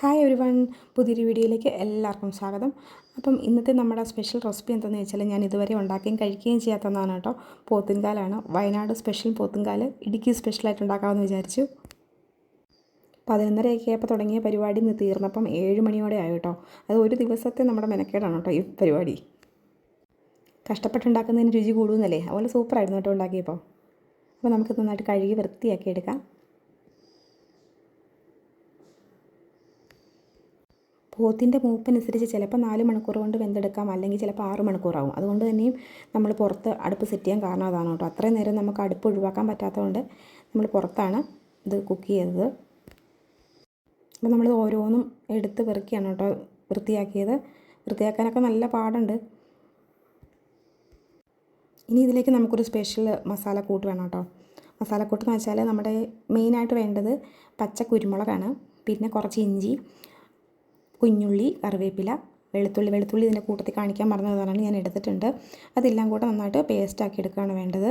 Hi every one പുതിയൊരു വീഡിയോയിലേക്ക് എല്ലാവർക്കും സ്വാഗതം. അപ്പം ഇന്നത്തെ നമ്മുടെ സ്പെഷ്യൽ റെസിപ്പി എന്താണെന്ന് വെച്ചാൽ ഞാൻ ഇതുവരെ ഉണ്ടാക്കുകയും കഴിക്കുകയും ചെയ്യാത്തതാണ് കേട്ടോ. പോത്തുംകാലാണ്. വയനാട് സ്പെഷ്യൽ പോത്തുംകാൽ. ഇടുക്കി സ്പെഷ്യലായിട്ട് ഉണ്ടാക്കാമെന്ന് വിചാരിച്ചു. പതിനൊന്നരയൊക്കെ ആയപ്പോൾ തുടങ്ങിയ പരിപാടി ഇന്ന് തീർന്നപ്പം ഏഴ് മണിയോടെ ആയി കേട്ടോ. അത് ഒരു ദിവസത്തെ നമ്മുടെ മെനക്കേടാണ് കേട്ടോ ഈ പരിപാടി. കഷ്ടപ്പെട്ടുണ്ടാക്കുന്നതിന് രുചി കൂടുന്നല്ലേ? അതുപോലെ സൂപ്പറായിരുന്നു കേട്ടോ ഉണ്ടാക്കിയപ്പോൾ അപ്പോൾ നമുക്ക് നന്നായിട്ട് കഴുകി വൃത്തിയാക്കി എടുക്കാം പോത്തിന്റെ മൂപ്പനുസരിച്ച് ചിലപ്പോൾ നാല് മണിക്കൂർ കൊണ്ട് വെന്തെടുക്കാം അല്ലെങ്കിൽ ചിലപ്പോൾ ആറ് മണിക്കൂറാവും. അതുകൊണ്ട് തന്നെയും നമ്മൾ പുറത്ത് അടുപ്പ് സെറ്റ് ചെയ്യാൻ കാരണം അതാണ് കേട്ടോ. അത്രയും നേരം നമുക്ക് അടുപ്പ് ഒഴിവാക്കാൻ പറ്റാത്തതുകൊണ്ട് നമ്മൾ പുറത്താണ് ഇത് കുക്ക് ചെയ്തത് അപ്പോൾ നമ്മൾ ഓരോന്നും എടുത്ത് പെറുക്കിയാണ് കേട്ടോ വൃത്തിയാക്കിയത്. വൃത്തിയാക്കാനൊക്കെ നല്ല പാടുണ്ട്. ഇനി ഇതിലേക്ക് നമുക്കൊരു സ്പെഷ്യൽ മസാല മസാലക്കൂട്ട് വേണം കേട്ടോ. മസാലക്കൂട്ട് എന്ന് വെച്ചാൽ നമ്മുടെ മെയിനായിട്ട് വേണ്ടത് പച്ച കുരുമുളകാണ് പിന്നെ കുറച്ച് ഇഞ്ചി കുഞ്ഞുള്ളി കറിവേപ്പില വെളുത്തുള്ളി വെളുത്തുള്ളി ഇതിന്റെ കൂട്ടത്തിൽ കാണിക്കാൻ മറന്നതാണ് ഞാൻ എടുത്തിട്ടുണ്ട്. അതെല്ലാം കൂടെ നന്നായിട്ട് പേസ്റ്റാക്കി എടുക്കുകയാണ് വേണ്ടത്.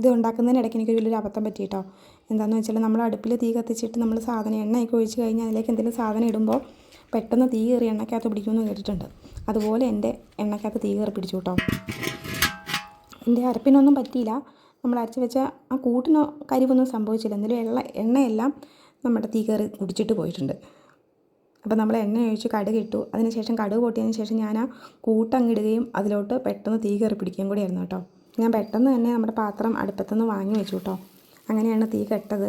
ഇത് ഉണ്ടാക്കുന്നതിനിടയ്ക്ക് എനിക്ക് വലിയൊരു അബദ്ധം പറ്റിയിട്ടോ എന്താണെന്ന് വെച്ചാൽ നമ്മൾ അടുപ്പിൽ തീ കത്തിച്ചിട്ട് നമ്മൾ സാധനം എണ്ണയൊക്കെ ഒഴിച്ച് കഴിഞ്ഞാൽ അതിലേക്ക് എന്തെങ്കിലും സാധനം ഇടുമ്പോൾ പെട്ടെന്ന് തീ കയറി എണ്ണയ്ക്കകത്ത് പിടിക്കുമെന്ന് കേട്ടിട്ടുണ്ട്. അതുപോലെ എന്റെ എണ്ണയ്ക്കകത്ത് തീ കയറി പിടിച്ചു കേട്ടോ. എന്റെ അരപ്പിനൊന്നും പറ്റിയില്ല. നമ്മൾ അരച്ച് വെച്ച ആ കൂട്ടിന് കരിവൊന്നും സംഭവിച്ചില്ല. എന്നാലും എള്ള എണ്ണയെല്ലാം നമ്മുടെ തീ കയറി കുടിച്ചിട്ട് പോയിട്ടുണ്ട്. അപ്പോൾ നമ്മൾ എണ്ണ ഒഴിച്ച് കടുക് ഇട്ടു. അതിനുശേഷം കടുക് പൊട്ടിയതിന് ശേഷം ഞാൻ ആ കൂട്ടങ്ങിടുകയും അതിലോട്ട് പെട്ടെന്ന് തീ കയറി പിടിക്കുകയും കൂടിയായിരുന്നു കേട്ടോ. ഞാൻ പെട്ടെന്ന് തന്നെ നമ്മുടെ പാത്രം അടുപ്പത്തുനിന്ന് വാങ്ങി വെച്ചു കേട്ടോ. അങ്ങനെയാണ് തീ കെട്ടത്.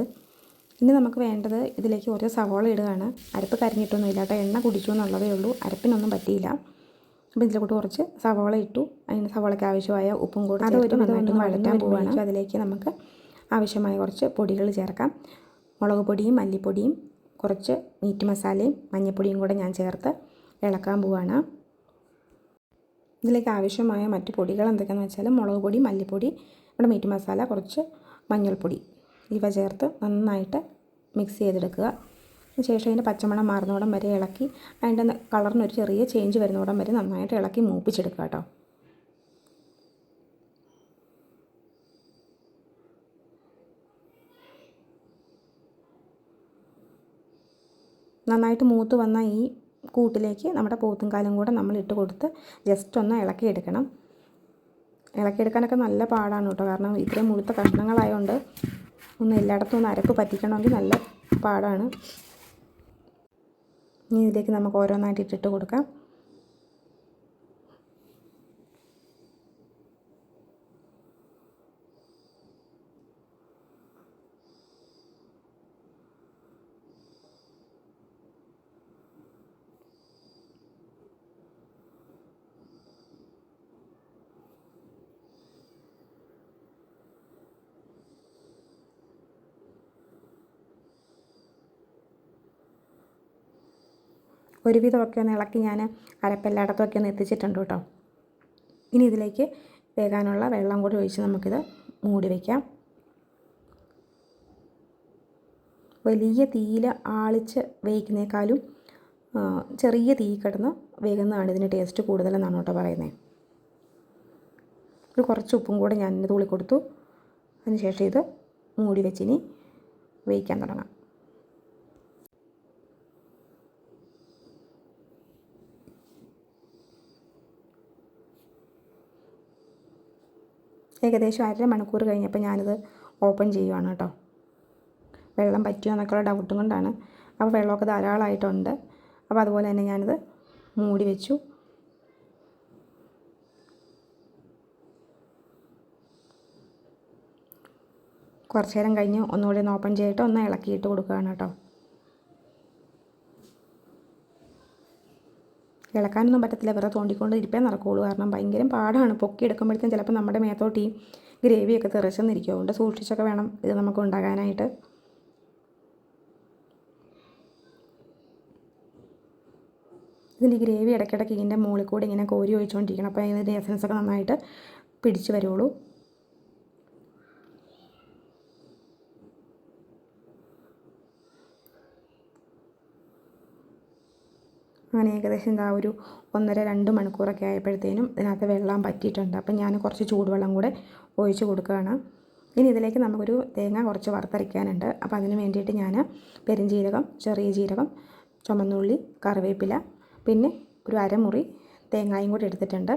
ഇനി നമുക്ക് വേണ്ടത് ഇതിലേക്ക് ഓരോ സവോള ഇടുകയാണ്. അരപ്പ് കരിഞ്ഞിട്ടൊന്നുമില്ല കേട്ടോ. എണ്ണ കുടിച്ചു എന്നുള്ളതേ ഉള്ളൂ. അരപ്പിനൊന്നും പറ്റിയില്ല. അപ്പോൾ ഇതിലോട്ട് കുറച്ച് സവോള ഇട്ടു. അതിന് സവോളയ്ക്ക് ആവശ്യമായ ഉപ്പും കൂടെ അത് ഒരു നന്നായിട്ട് വഴറ്റാൻ പോവുകയാണ്. അതിലേക്ക് നമുക്ക് ആവശ്യമായ കുറച്ച് പൊടികൾ ചേർക്കാം. മുളക് പൊടിയും മല്ലിപ്പൊടിയും കുറച്ച് മീറ്റ് മസാലയും മഞ്ഞൾപ്പൊടിയും കൂടെ ഞാൻ ചേർത്ത് ഇളക്കാൻ പോവുകയാണ്. ഇതിലേക്ക് ആവശ്യമായ മറ്റ് പൊടികൾ എന്തൊക്കെയാണെന്ന് വെച്ചാൽ മുളക് പൊടി മല്ലിപ്പൊടി നമ്മുടെ മീറ്റ് മസാല കുറച്ച് മഞ്ഞൾപ്പൊടി ഇവ ചേർത്ത് നന്നായിട്ട് മിക്സ് ചെയ്തെടുക്കുക. ശേഷം അതിന്റെ പച്ചമണം മാറുന്നോടം വരെ ഇളക്കി അതിന്റെ കളറിനൊരു ചെറിയ ചേഞ്ച് വരുന്നോടം വരെ നന്നായിട്ട് ഇളക്കി മൂപ്പിച്ചെടുക്കുക കേട്ടോ. നന്നായിട്ട് മൂത്ത് വന്ന ഈ കൂട്ടിലേക്ക് നമ്മുടെ പോത്തുംകാലും കൂടെ നമ്മൾ ഇട്ട് കൊടുത്ത് ജസ്റ്റ് ഒന്ന് ഇളക്കിയെടുക്കണം. ഇളക്കിയെടുക്കാനൊക്കെ നല്ല പാടാണ് കേട്ടോ. കാരണം ഇത്രയും മുഴുത്ത കഷ്ണങ്ങളായതുകൊണ്ട് ഒന്ന് എല്ലായിടത്തും ഒന്ന് അരപ്പ് പറ്റിക്കണമെങ്കിൽ നല്ല പാടാണ്. ഇനി ഇതിലേക്ക് നമുക്ക് ഓരോന്നായിട്ട് ഇട്ടിട്ട് കൊടുക്കാം. ഒരുവിധമൊക്കെ ഒന്ന് ഇളക്കി ഞാൻ അരപ്പെല്ലായിടത്തുമൊക്കെ ഒന്ന് എത്തിച്ചിട്ടുണ്ട് കേട്ടോ. ഇനി ഇതിലേക്ക് വേകാനുള്ള വെള്ളം കൂടി ഒഴിച്ച് നമുക്കിത് മൂടി വയ്ക്കാം വലിയ തീയിൽ ആളിച്ച് വേവിക്കുന്നേക്കാളും ചെറിയ തീ കിടന്ന് വേകുന്നതാണ് ഇതിന് ടേസ്റ്റ് കൂടുതലെന്നാണ് കേട്ടോ പറയുന്നത് ഒരു കുറച്ച് ഉപ്പും കൂടെ ഞാൻ തൂളി കൊടുത്തു. അതിനുശേഷം ഇത് മൂടി വെച്ചിനി വേവിക്കാൻ തുടങ്ങാം. ഏകദേശം അര മണിക്കൂർ കഴിഞ്ഞപ്പോൾ ഞാനിത് ഓപ്പൺ ചെയ്യുവാണ് കേട്ടോ. വെള്ളം പറ്റുമോ എന്നൊക്കെയുള്ള ഡൗട്ടും കൊണ്ടാണ്. അപ്പോൾ വെള്ളമൊക്കെ ധാരാളമായിട്ടുണ്ട്. അപ്പോൾ അതുപോലെ തന്നെ ഞാനിത് മൂടി വെച്ചു. കുറച്ച് നേരം കഴിഞ്ഞ് ഒന്നുകൂടി ഒന്ന് ഓപ്പൺ ചെയ്തിട്ട് ഒന്ന് ഇളക്കിയിട്ട് കൊടുക്കുകയാണ് കേട്ടോ. ഇളക്കാനൊന്നും പറ്റത്തില്ല. വെറുതെ തോണ്ടിക്കൊണ്ട് ഇരിപ്പേ നടക്കുകയുള്ളൂ കാരണം ഭയങ്കര പാടാണ്. പൊക്കി എടുക്കുമ്പോഴത്തേക്കും ചിലപ്പോൾ നമ്മുടെ മേത്തോട്ട് ഈ ഗ്രേവിയൊക്കെ തെറിച്ചെന്നിരിക്കും. അതുകൊണ്ട് സൂക്ഷിച്ചൊക്കെ വേണം ഇത് നമുക്ക് ഉണ്ടാകാനായിട്ട്. ഇതിന്റെ ഗ്രേവി ഇടയ്ക്കിടയ്ക്ക് ഇതിന്റെ മുകളിൽ കൂടി ഇങ്ങനെ കോരി ഒഴിച്ചുകൊണ്ടിരിക്കണം. അപ്പോൾ ഇതിന്റെ എസൻസൊക്കെ നന്നായിട്ട് പിടിച്ച് വരുള്ളൂ. അങ്ങനെ ഏകദേശം എന്താ ഒരു ഒന്നര രണ്ട് മണിക്കൂറൊക്കെ ആയപ്പോഴത്തേനും ഇതിനകത്ത് വെള്ളം പറ്റിയിട്ടുണ്ട്. അപ്പം ഞാൻ കുറച്ച് ചൂടുവെള്ളം കൂടെ ഒഴിച്ച് കൊടുക്കുകയാണ്. ഇനി ഇതിലേക്ക് നമുക്കൊരു തേങ്ങ കുറച്ച് വറുത്തരയ്ക്കാനുണ്ട്. അപ്പോൾ അതിന് വേണ്ടിയിട്ട് ഞാൻ പെരുംജീരകം ചെറിയ ജീരകം ചുമന്നുള്ളി കറിവേപ്പില പിന്നെ ഒരു അരമുറി തേങ്ങായും കൂടി എടുത്തിട്ടുണ്ട്.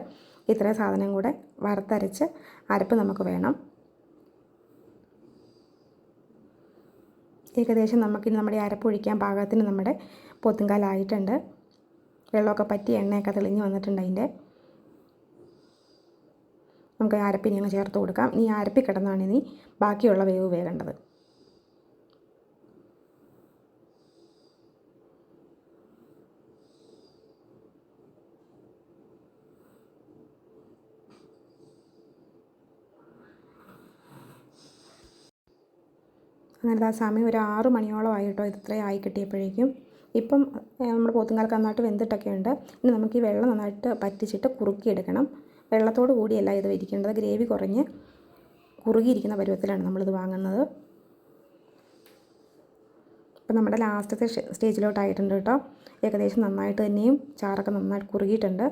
ഇത്രയും സാധനം കൂടെ വറുത്തരച്ച് അരപ്പ് നമുക്ക് വേണം. ഏകദേശം നമുക്കിനി നമ്മുടെ അരപ്പ് ഒഴിക്കാൻ പാകത്തിന് നമ്മുടെ പോത്തുംകാലായിട്ടുണ്ട് വെള്ളമൊക്കെ പറ്റി എണ്ണയൊക്കെ തെളിഞ്ഞ് വന്നിട്ടുണ്ട് അതിന്റെ. നമുക്ക് അരപ്പിനി അങ്ങ് ചേർത്ത് കൊടുക്കാം. ഇനി അരപ്പി കിടന്നാണ് ഇനി ബാക്കിയുള്ള വേവ് വേകേണ്ടത്. അങ്ങനെ ആ സമയം ഒരു ആറ് മണിയോളം ആയിട്ടോ ഇത് ഇത്രയും ആയി കിട്ടിയപ്പോഴേക്കും. ഇപ്പം നമ്മുടെ പോത്തുങ്കാലൊക്കെ നന്നായിട്ട് വെന്തിട്ടൊക്കെ ഉണ്ട് ഇനി നമുക്ക് ഈ വെള്ളം നന്നായിട്ട് പറ്റിച്ചിട്ട് കുറുക്കിയെടുക്കണം. വെള്ളത്തോട് കൂടിയല്ല ഇത് ഇരിക്കേണ്ടത് ഗ്രേവി കുറഞ്ഞ് കുറുകിയിരിക്കുന്ന പരുവത്തിലാണ് നമ്മളിത് വാങ്ങുന്നത്. ഇപ്പം നമ്മുടെ ലാസ്റ്റത്തെ സ്റ്റേജിലോട്ടായിട്ടുണ്ട് കേട്ടോ. ഏകദേശം നന്നായിട്ട് തന്നെയും ചാറൊക്കെ നന്നായിട്ട് കുറുകിയിട്ടുണ്ട്.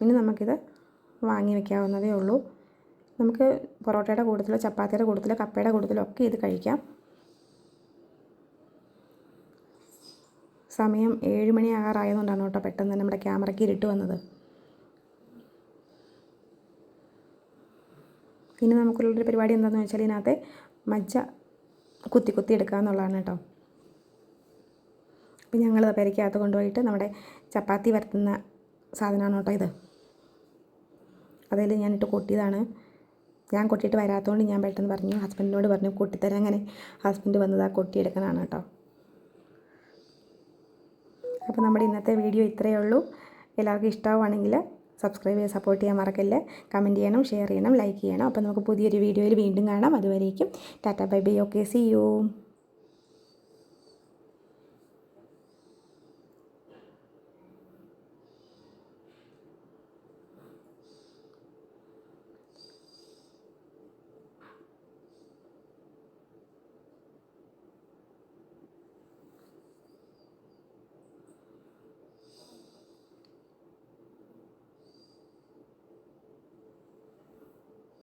ഇനി നമുക്കിത് വാങ്ങി വയ്ക്കാവുന്നതേ ഉള്ളൂ. നമുക്ക് പൊറോട്ടയുടെ കൂട്ടത്തിലോ ചപ്പാത്തിയുടെ കൂട്ടത്തിലോ കപ്പയുടെ കൂട്ടത്തിലോ ഒക്കെ ഇത് കഴിക്കാം. സമയം ഏഴ് മണി ആറായതുകൊണ്ടാണ് കേട്ടോ പെട്ടെന്ന് നമ്മുടെ ക്യാമറയ്ക്ക് ഇരുട്ട് വന്നത്. ഇനി നമുക്കുള്ളൊരു പരിപാടി എന്താണെന്ന് വെച്ചാൽ ഇതിനകത്ത് മജ്ജ കുത്തി കുത്തി എടുക്കുക എന്നുള്ളതാണ് കേട്ടോ. അപ്പം ഞങ്ങൾ പെരയ്ക്കകത്ത് കൊണ്ടുപോയിട്ട് നമ്മുടെ ചപ്പാത്തി വരുത്തുന്ന സാധനമാണ് കേട്ടോ ഇത്. അതിൽ ഞാനിട്ട് കൊട്ടിയതാണ്. ഞാൻ കൊട്ടിയിട്ട് വരാത്തതുകൊണ്ട് ഞാൻ പെട്ടെന്ന് പറഞ്ഞു ഹസ്ബൻഡിനോട് പറഞ്ഞു കൊട്ടിത്തരാൻ അങ്ങനെ ഹസ്ബൻഡ് വന്നത് ആ കൊട്ടിയെടുക്കാനാണ് കേട്ടോ. അപ്പോൾ നമ്മുടെ ഇന്നത്തെ വീഡിയോ ഇത്രയേ ഉള്ളൂ. എല്ലാവർക്കും ഇഷ്ടമാവുകയാണെങ്കിൽ സബ്സ്ക്രൈബ് ചെയ്ത് സപ്പോർട്ട് ചെയ്യാൻ മറക്കല്ലേ? കമന്റ് ചെയ്യണം ഷെയർ ചെയ്യണം ലൈക്ക് ചെയ്യണം. അപ്പോൾ നമുക്ക് പുതിയൊരു വീഡിയോയിൽ വീണ്ടും കാണാം. അതുവരേക്കും tata bye bye. Okay see you